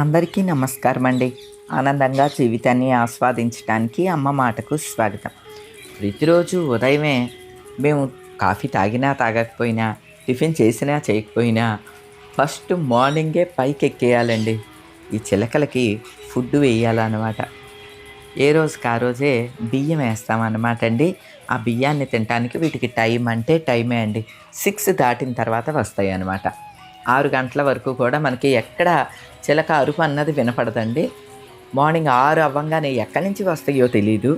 అందరికీ నమస్కారం అండి. ఆనందంగా జీవితాన్ని ఆస్వాదించడానికి అమ్మ మాటకు స్వాగతం. ప్రతిరోజు ఉదయమే మేము కాఫీ తాగినా తాగకపోయినా టిఫిన్ చేసినా చేయకపోయినా ఫస్ట్ మార్నింగే పైకి ఎక్కేయాలండి ఈ చిలకలకి ఫుడ్ వేయాలన్నమాట. ఏ రోజుకి ఆ రోజే బియ్యం వేస్తామన్నమాట అండి. ఆ బియ్యాన్ని తినడానికి వీటికి టైం అంటే టైమే అండి. సిక్స్ దాటిన తర్వాత వస్తాయి అన్నమాట ఆరు గంటల వరకు కూడా మనకి ఎక్కడ చిలక అరుపు అన్నది వినపడదండి. మార్నింగ్ ఆరు అవ్వంగానే ఎక్కడి నుంచి వస్తాయో తెలీదు.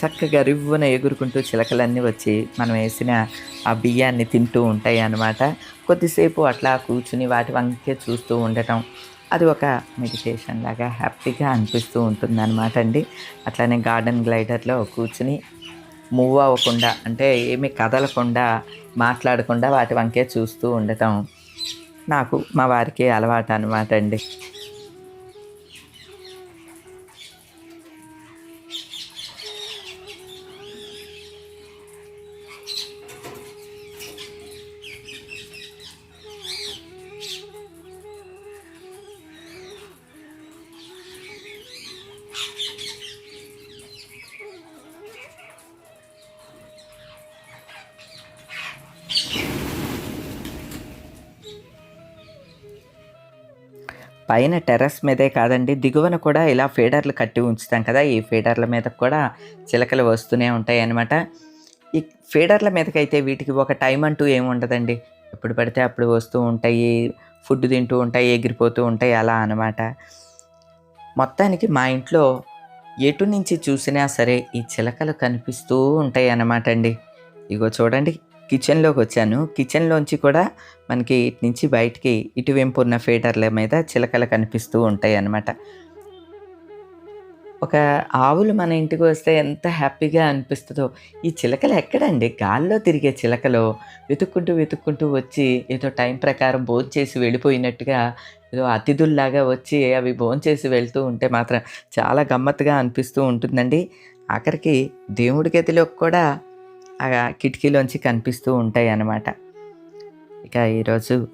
చక్కగా రివ్వున ఎగురుకుంటూ చిలకలన్నీ వచ్చి మనం వేసిన ఆ బియ్యాన్ని తింటూ ఉంటాయి అన్నమాట. కొద్దిసేపు అట్లా కూర్చుని వాటి వంకే చూస్తూ ఉండటం అది ఒక మెడిటేషన్ లాగా హ్యాపీగా అనిపిస్తూ ఉంటుంది అనమాట అండి. అట్లానే గార్డెన్ గ్లైడర్లో కూర్చుని మూవ్ అవ్వకుండా అంటే ఏమీ కదలకుండా మాట్లాడకుండా వాటి వంకే చూస్తూ ఉండటం నాకు మా వారికి అలవాటు అనమాట అండి. పైన టెర్రస్ మీదే కాదండి దిగువన కూడా ఇలా ఫీడర్లు కట్టి ఉంచుతాం కదా ఈ ఫీడర్ల మీద కూడా చిలకలు వస్తూనే ఉంటాయి అన్నమాట. ఈ ఫీడర్ల మీదకైతే వీటికి ఒక టైం అంటూ ఏమి ఉండదండి. ఎప్పుడు పడితే అప్పుడు వస్తూ ఉంటాయి ఫుడ్ తింటూ ఉంటాయి ఎగిరిపోతూ ఉంటాయి అలా అనమాట మొత్తానికి మా ఇంట్లో ఎటు నుంచి చూసినా సరే ఈ చిలకలు కనిపిస్తూ ఉంటాయి అన్నమాట అండి. ఇగో చూడండి కిచెన్లోకి వచ్చాను. కిచెన్లోంచి కూడా మనకి ఇటు నుంచి బయటికి ఇటువైపు ఉన్న ఫీడర్ల మీద చిలకలు కనిపిస్తూ ఉంటాయి అన్నమాట ఒక ఆవులు మన ఇంటికి వస్తే ఎంత హ్యాపీగా అనిపిస్తుందో. ఈ చిలకలు ఎక్కడండి? గాల్లో తిరిగే చిలకలు వెతుక్కుంటూ వెతుక్కుంటూ వచ్చి ఏదో టైం ప్రకారం భోజనం చేసి వెళ్ళిపోయినట్టుగా ఏదో అతిథుల్లాగా వచ్చి అవి భోజనం చేసి వెళ్తూ ఉంటే మాత్రం చాలా గమ్మత్తుగా అనిపిస్తూ ఉంటుందండి. ఆఖరికి దేవుడి గదిలోకి కూడా ఆ కిటికీలోంచి కనిపిస్తూ ఉంటాయి అన్నమాట ఇక ఈరోజు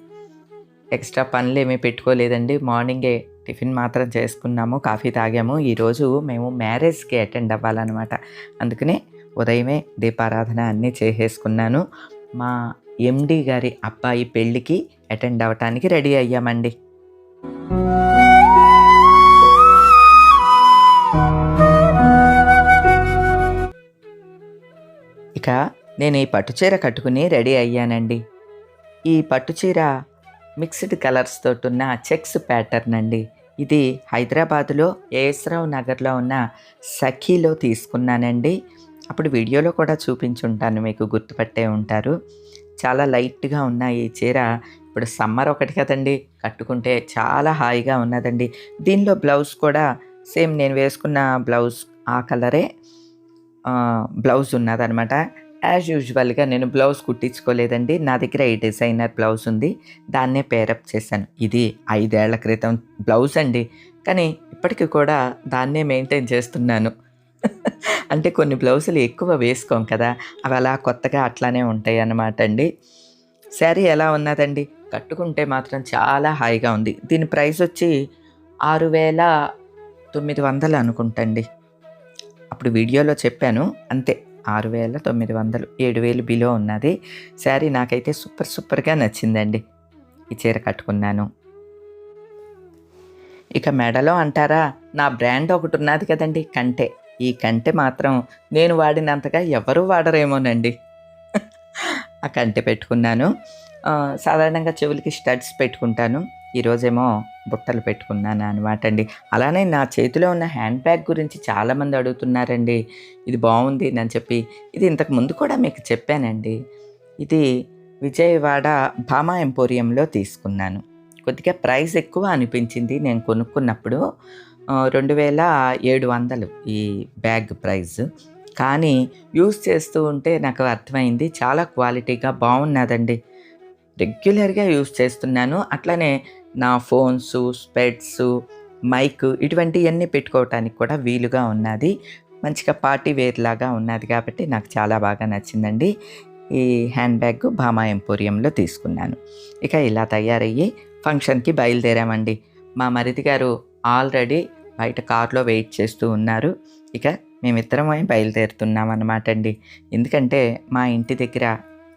ఎక్స్ట్రా పనులు ఏమీ పెట్టుకోలేదండి. మార్నింగే టిఫిన్ మాత్రం చేసుకున్నాము కాఫీ తాగాము. ఈరోజు మేము మ్యారేజ్కి అటెండ్ అవ్వాలన్నమాట. అందుకనే ఉదయమే దీపారాధన అన్నీ చేసేసుకున్నాను. మా ఎండి గారి అబ్బాయి పెళ్ళికి అటెండ్ అవ్వటానికి రెడీ అయ్యామండి. ఇక నేను ఈ పట్టుచీర కట్టుకుని రెడీ అయ్యానండి. ఈ పట్టుచీర మిక్స్డ్ కలర్స్ ఉన్న చెక్స్ ప్యాటర్న్ అండి. ఇది హైదరాబాదులో ఏఎస్రావు నగర్లో ఉన్న సఖీలో తీసుకున్నానండి. అప్పుడు వీడియోలో కూడా చూపించుంటాను మీకు గుర్తుపట్టే ఉంటారు. చాలా లైట్గా ఉన్న ఈ చీర ఇప్పుడు సమ్మర్ ఒకటి కదండి కట్టుకుంటే చాలా హాయిగా ఉన్నదండి. దీనిలో బ్లౌజ్ కూడా సేమ్ నేను వేసుకున్న బ్లౌజ్ ఆ కలరే. బ్లౌజ్ ఉన్నదనమాట యాజ్ యూజువల్గా నేను బ్లౌజ్ కుట్టించుకోలేదండి. నా దగ్గర ఈ డిజైనర్ బ్లౌజ్ ఉంది. దాన్నే పేరప్ చేశాను. ఇది ఐదేళ్ళ క్రితం బ్లౌజ్ అండి. కానీ ఇప్పటికీ కూడా దాన్నే మెయింటైన్ చేస్తున్నాను. అంటే కొన్ని బ్లౌజులు ఎక్కువ వేసుకోం కదా. అవి అలా కొత్తగా అట్లానే ఉంటాయి అన్నమాట అండి. శారీ ఎలా ఉన్నదండి? కట్టుకుంటే మాత్రం చాలా హాయిగా ఉంది. దీని ప్రైస్ వచ్చి ఆరు వేల తొమ్మిది వందలు అనుకుంటండి అప్పుడు వీడియోలో చెప్పాను అంతే ఆరు వేల తొమ్మిది వందలు ఏడు వేలు బిలో ఉన్నది. శారీ నాకైతే సూపర్ సూపర్గా నచ్చిందండి. ఈ చీర కట్టుకున్నాను. ఇక మెడలో అంటారా నా బ్రాండ్ ఒకటి ఉన్నది కదండి కంటే. ఈ కంటే మాత్రం నేను వాడినంతగా ఎవరు వాడరేమోనండి. ఆ కంటె పెట్టుకున్నాను. సాధారణంగా చెవులకి స్టడ్స్ పెట్టుకుంటాను. ఈరోజేమో బుట్టలు పెట్టుకున్నాను అనమాట అండి అలానే నా చేతిలో ఉన్న హ్యాండ్ బ్యాగ్ గురించి చాలామంది అడుగుతున్నారండి. ఇది బాగుంది అని చెప్పి. ఇది ఇంతకు ముందు కూడా మీకు చెప్పానండి. ఇది విజయవాడ భామా ఎంపోరియంలో తీసుకున్నాను. కొద్దిగా ప్రైస్ ఎక్కువ అనిపించింది నేను కొనుక్కున్నప్పుడు. రెండు వేల ఏడు వందలు ఈ బ్యాగ్ ప్రైస్. కానీ యూస్ చేస్తూ ఉంటే నాకు అర్థమైంది చాలా క్వాలిటీగా బాగున్నదండి. రెగ్యులర్గా యూస్ చేస్తున్నాను. అట్లనే నా ఫోన్స్ స్పెట్స్ మైక్ ఇటువంటివన్నీ పెట్టుకోవటానికి కూడా వీలుగా ఉన్నది. మంచిగా పార్టీ వేర్ లాగా ఉన్నది కాబట్టి నాకు చాలా బాగా నచ్చిందండి. ఈ హ్యాండ్ బ్యాగ్ భామా ఎంపోరియంలో తీసుకున్నాను. ఇక ఇలా తయారయ్యి ఫంక్షన్కి బయలుదేరామండి. మా మరిది గారు ఆల్రెడీ బయట కారులో వెయిట్ చేస్తూ ఉన్నారు. ఇక మేమిద్దరమే బయలుదేరుతున్నాం అన్నమాట అండి ఎందుకంటే మా ఇంటి దగ్గర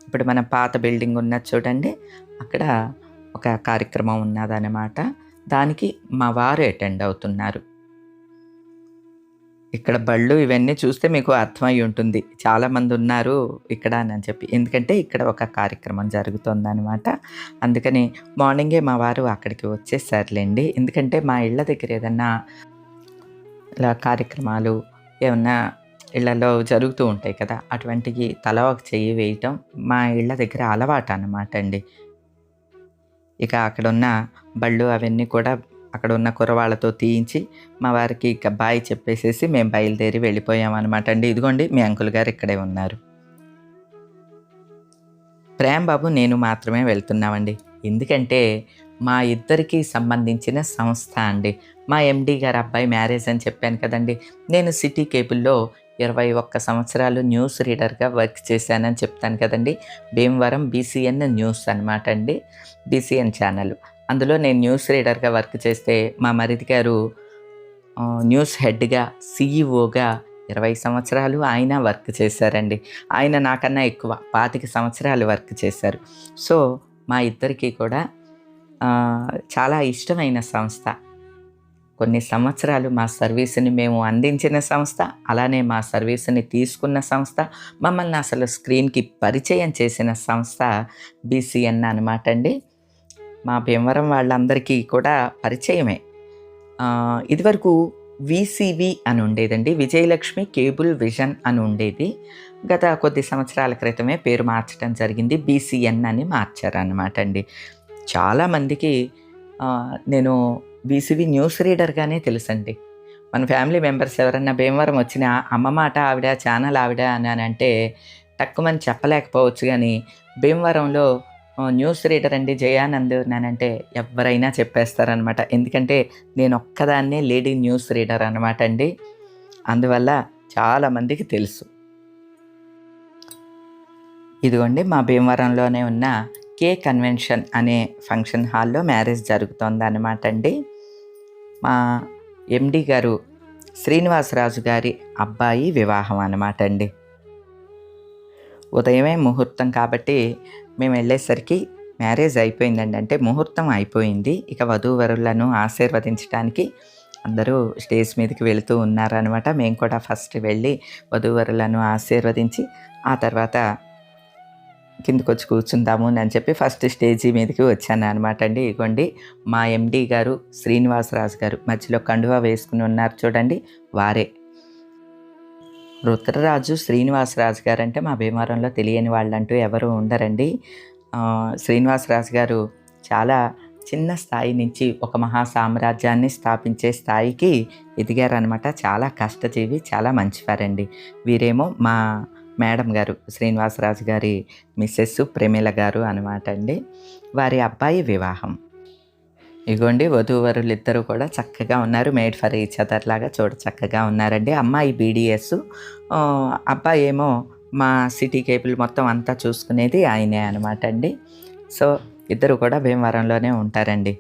ఇప్పుడు మన పాత బిల్డింగ్ ఉన్నది చూడండి. అక్కడ ఒక కార్యక్రమం ఉన్నదన్నమాట. దానికి మా వారు అటెండ్ అవుతున్నారు. ఇక్కడ బళ్ళు ఇవన్నీ చూస్తే మీకు అర్థమై ఉంటుంది. చాలామంది ఉన్నారు ఇక్కడ అని చెప్పి. ఎందుకంటే ఇక్కడ ఒక కార్యక్రమం జరుగుతుందనమాట అందుకని మార్నింగే మా వారు అక్కడికి వచ్చేసారులేండి. ఎందుకంటే మా ఇళ్ళ దగ్గర ఏదన్నా ఇలా కార్యక్రమాలు ఏమన్నా ఇళ్ళలో జరుగుతూ ఉంటాయి కదా అటువంటివి తల ఒక చెయ్యి వేయటం మా ఇళ్ళ దగ్గర అలవాటు అనమాట అండి. ఇక అక్కడ ఉన్న బళ్ళు అవన్నీ కూడా అక్కడ ఉన్న కుర్రవాళ్ళతో తీయించి మా వారికి ఇక బాయ్ చెప్పేసేసి మేము బయలుదేరి వెళ్ళిపోయామన్నమాట అండి. ఇదిగోండి మీ అంకుల్ గారు ఇక్కడే ఉన్నారు. ప్రేమ్ బాబు నేను మాత్రమే వెళ్తున్నామండి. ఎందుకంటే మా ఇద్దరికి సంబంధించిన సంస్థ అండి. మా ఎండి గారు అబ్బాయి మ్యారేజ్ అని చెప్పాను కదండి. నేను సిటీ కేబుల్లో ఇరవై ఒక్క సంవత్సరాలు న్యూస్ రీడర్గా వర్క్ చేశానని చెప్తాను కదండి. భీమవరం బీసీఎన్ న్యూస్ అనమాట అండి. BCN channel. అందులో నేను న్యూస్ రీడర్గా వర్క్ చేస్తే మా మరిది గారు న్యూస్ హెడ్గా సీఈఓగా ఇరవై సంవత్సరాలు ఆయన వర్క్ చేశారండి. ఆయన నాకన్నా ఎక్కువ పాతిక సంవత్సరాలు వర్క్ చేశారు. సో మా ఇద్దరికీ కూడా చాలా ఇష్టమైన సంస్థ కొన్ని సంవత్సరాలు మా సర్వీస్ని మేము అందించిన సంస్థ అలానే మా సర్వీస్ని తీసుకున్న సంస్థ మమ్మల్ని అసలు స్క్రీన్కి పరిచయం చేసిన సంస్థ బీసీఎన్ అనమాట అండి. మా భీమవరం వాళ్ళందరికీ కూడా పరిచయమే. ఇదివరకు విసివి అని ఉండేదండి. విజయలక్ష్మి కేబుల్ విజన్ అని ఉండేది. గత కొద్ది సంవత్సరాల క్రితమే పేరు మార్చడం జరిగింది. బీసీఎన్ అని మార్చారన్నమాట అండి. చాలామందికి నేను బీసీవి న్యూస్ రీడర్గానే తెలుసండి. మన ఫ్యామిలీ మెంబర్స్ ఎవరన్నా భీమవరం వచ్చిన అమ్మ మాట ఆవిడ ఛానల్ ఆవిడ అని అని అంటే తక్కువని చెప్పలేకపోవచ్చు కానీ భీమవరంలో న్యూస్ రీడర్ అండి జయానంద్ నానంటే ఎవరైనా చెప్పేస్తారనమాట ఎందుకంటే నేను ఒక్కదాన్నే లేడీ న్యూస్ రీడర్ అనమాట అండి. అందువల్ల చాలామందికి తెలుసు. ఇదిగోండి మా భీమవరంలోనే ఉన్న కే కన్వెన్షన్ అనే ఫంక్షన్ హాల్లో మ్యారేజ్ జరుగుతోంది అనమాట అండి. మా ఎండి గారు శ్రీనివాసరాజు గారి అబ్బాయి వివాహం అనమాట అండి. ఉదయమే ముహూర్తం కాబట్టి మేము వెళ్ళేసరికి మ్యారేజ్ అయిపోయిందండి. అంటే ముహూర్తం అయిపోయింది. ఇక వధూవరులను ఆశీర్వదించడానికి అందరూ స్టేజ్ మీదకి వెళుతూ ఉన్నారనమాట మేము కూడా ఫస్ట్ వెళ్ళి వధూవరులను ఆశీర్వదించి ఆ తర్వాత కిందకు వచ్చి కూర్చుందాము అని చెప్పి ఫస్ట్ స్టేజీ మీదకి వచ్చాను అనమాట అండి. ఇగోండి మా ఎండి గారు శ్రీనివాసరాజు గారు మధ్యలో కండువా వేసుకుని ఉన్నారు చూడండి వారే. రుద్రరాజు శ్రీనివాసరాజు గారు అంటే మా భీమవరంలో తెలియని వాళ్ళంటూ ఎవరు ఉండరండి. శ్రీనివాసరాజు గారు చాలా చిన్న స్థాయి నుంచి ఒక మహా సామ్రాజ్యాన్ని స్థాపించే స్థాయికి ఎదిగారనమాట చాలా కష్టజీవి చాలా మంచివారండి. వీరేమో మా మేడం గారు శ్రీనివాసరాజు గారి మిస్సెస్ ప్రేమిల గారు అనమాట అండి. వారి అబ్బాయి వివాహం. ఇగోండి వధూవరులు ఇద్దరు కూడా చక్కగా ఉన్నారు. మేడ్ ఫర్ ఈచ్ అదర్ లాగా చూడ చక్కగా ఉన్నారండి. అమ్మాయి బీడిఎస్ అబ్బాయి ఏమో మా సిటీ కేబుల్ మొత్తం అంతా చూసుకునేది ఆయనే అనమాట అండి. సో ఇద్దరు కూడా భీమవరంలోనే ఉంటారండి.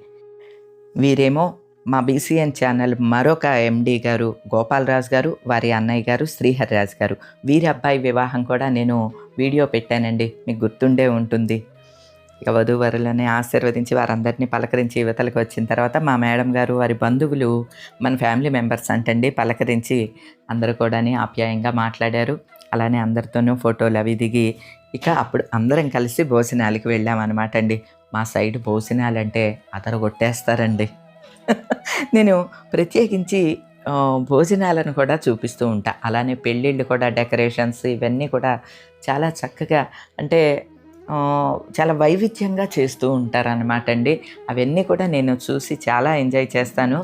వీరేమో మా బీసీఎన్ ఛానల్ మరొక ఎండీ గారు గోపాలరాజు గారు వారి అన్నయ్య గారు శ్రీహరిరాజు గారు. వీరి అబ్బాయి వివాహం కూడా నేను వీడియో పెట్టానండి. మీకు గుర్తుండే ఉంటుంది. ఇక వధూవరులని ఆశీర్వదించి వారందరినీ పలకరించి యువతలకు వచ్చిన తర్వాత మా మేడం గారు వారి బంధువులు మన ఫ్యామిలీ మెంబర్స్ అంటండి పలకరించి అందరూ కూడా ఆప్యాయంగా మాట్లాడారు. అలానే అందరితోనూ ఫోటోలు అవి దిగి ఇక అప్పుడు అందరం కలిసి భోజనాలకి వెళ్ళామన్నమాట అండి. మా సైడ్ భోజనాలు అంటే అతను కొట్టేస్తారండి నేను ప్రత్యేకించి భోజనాలను కూడా చూపిస్తూ ఉంటా. అలానే పెళ్ళిళ్ళు కూడా డెకరేషన్స్ ఇవన్నీ కూడా చాలా చక్కగా అంటే చాలా వైవిధ్యంగా చేస్తూ ఉంటారనమాట అండి. అవన్నీ కూడా నేను చూసి చాలా ఎంజాయ్ చేస్తాను.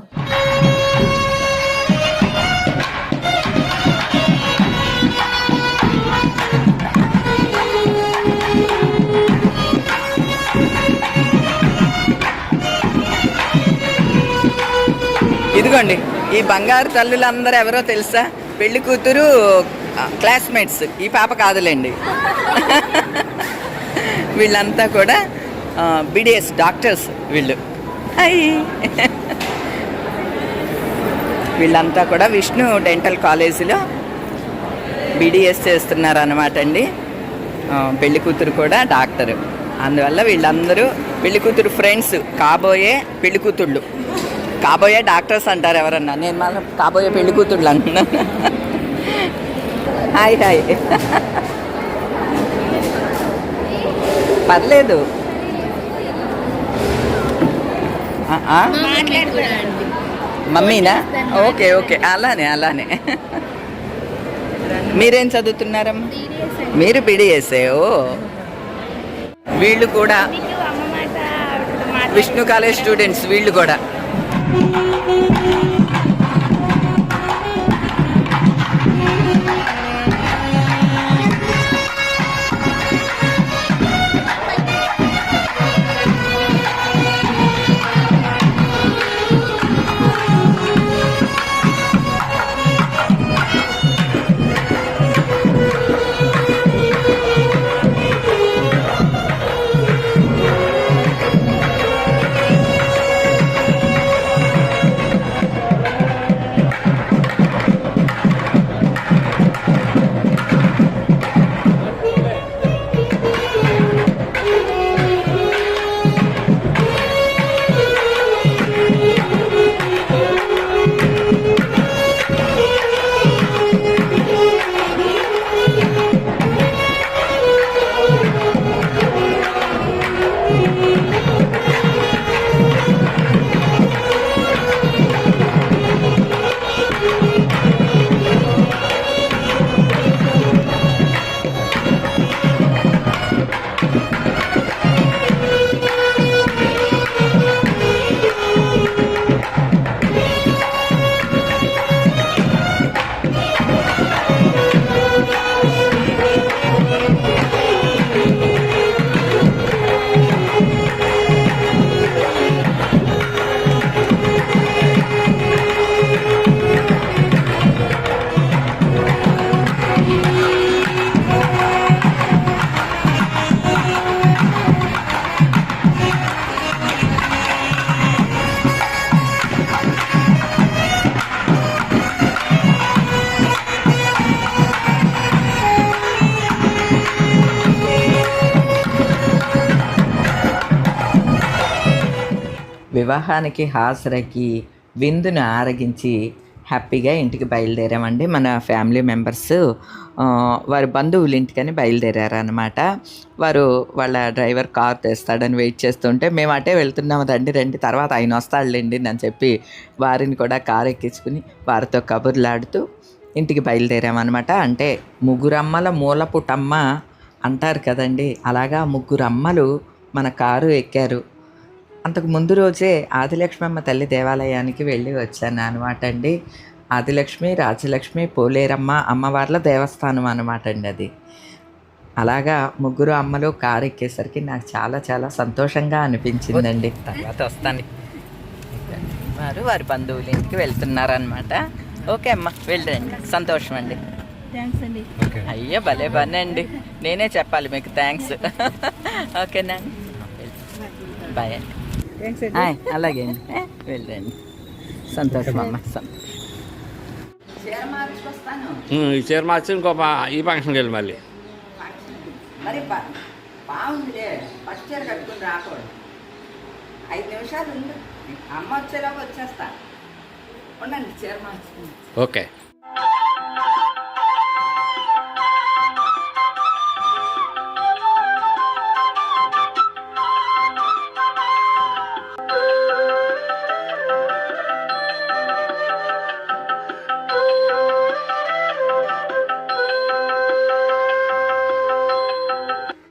ఇదిగోండి ఈ బంగారు తల్లులందరూ ఎవరో తెలుసా? పెళ్ళి కూతురు క్లాస్మేట్స్ ఈ పాప కాదులేండి. వీళ్ళంతా కూడా బిడిఎస్ డాక్టర్స్ వీళ్ళు. వీళ్ళంతా కూడా విష్ణు డెంటల్ కాలేజీలో బీడీఎస్ చేస్తున్నారు అనమాట అండి. పెళ్ళి కూతురు కూడా డాక్టర్. అందువల్ల వీళ్ళందరూ పెళ్ళి కూతురు ఫ్రెండ్స్ కాబోయే పెళ్ళి కూతుళ్ళు. కాబోయే డాక్టర్స్ అంటారు ఎవరన్నా. నేను మాత్రం కాబోయే పెళ్ళి కూతుళ్ళు అంటున్నాను హాయ్ హాయ్. పర్లేదు? మమ్మీనా? Okay okay. అలానే అలానే. మీరేం చదువుతున్నారమ్మా? మీరు బిడిఎస్ఏ ఓ. వీళ్ళు కూడా విష్ణు కాలేజ్ స్టూడెంట్స్ వీళ్ళు కూడా. Thank you. వివాహానికి హాజరకి విందును ఆరగించి హ్యాపీగా ఇంటికి బయలుదేరామండి. మన ఫ్యామిలీ మెంబర్స్ వారి బంధువులు ఇంటికని బయలుదేరారు అనమాట వారు వాళ్ళ డ్రైవర్ కార్ తెస్తాడని వెయిట్ చేస్తుంటే మేము అటే వెళ్తున్నాము రండి రండి తర్వాత ఆయన వస్తాడులేండి అని చెప్పి వారిని కూడా కార్ ఎక్కించుకుని వారితో కబుర్లాడుతూ ఇంటికి బయలుదేరామన్నమాట. అంటే ముగ్గురమ్మల మూలపుటమ్మ అంటారు కదండి. అలాగా ముగ్గురు అమ్మలు మన కారు ఎక్కారు. అంతకు ముందు రోజే ఆదిలక్ష్మమ్మ తల్లి దేవాలయానికి వెళ్ళి వచ్చాను అనమాట అండి. ఆదిలక్ష్మి రాజలక్ష్మి పోలేరమ్మ అమ్మవార్ల దేవస్థానం అనమాట అండి అది. అలాగా ముగ్గురు అమ్మలు కారు ఎక్కేసరికి నాకు చాలా చాలా సంతోషంగా అనిపించిందండి. తర్వాత వస్తాను. వారు వారి బంధువుల ఇంటికి వెళ్తున్నారనమాట ఓకే అమ్మ వెళ్ళండి సంతోషం అండి. థ్యాంక్స్ అండి. అయ్యో భలే పని అండి. నేనే చెప్పాలి మీకు థ్యాంక్స్. ఓకేనా? బాయ్ అండి. అలాగే అండి. వెళ్ళండి. సంతోషం అమ్మ సంతోషం. ఈ చీర మార్చి ఇంకో ఈ ఫంక్షన్కి వెళ్ళి మళ్ళీ. మరి బా- బాగుందిలే. ఫస్ట్ చీర కట్టుకుని రాకూడదు. ఐదు నిమిషాలు ఉండు. అమ్మ వచ్చేలాగా వచ్చేస్తా. ఉండండి చీర మార్చుకుంది ఓకే.